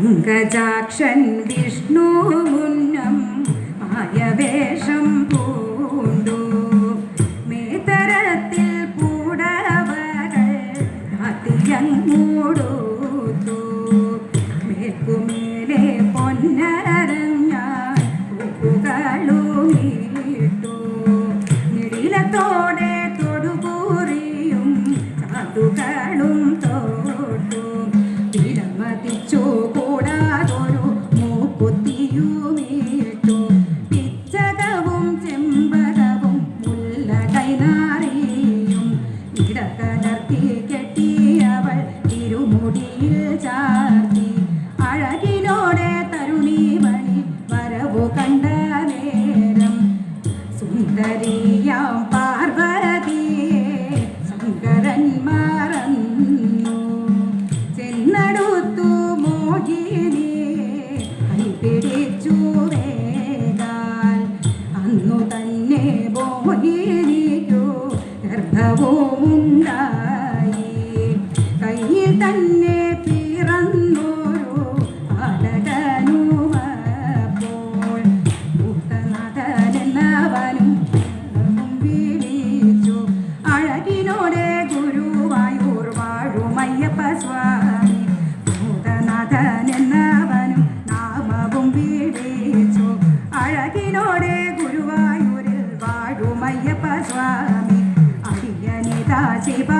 പങ്കജാക്ഷൻ വിഷ്ണു മുന്നം മായവേഷം പൂണ്ടു. മേതരത്തിൽ പൂടവകൾ മൂടുത്തു. മേൽക്കുമേലെ പൊന്നരഞ്ഞാൽ പൂക്കളുമീട്ടു കണ്ട നേരം സുന്ദരിയാം പാർവതിയെ മറന്നു. ചെന്നടുത്തു മോഹിനിയെ കൈപിടിച്ചു വേഗാൽ. അന്നു തന്നെ മോഹിനിക്കു ഗർഭവുമുണ്ടായി. കയ്യിൽ തന്നെ വിളിച്ചു അഴകിനോടെ ഗുരുവായൂരിൽ വാഴുമയ്യപ്പ സ്വാമി. അടിയനിതാ ശിവ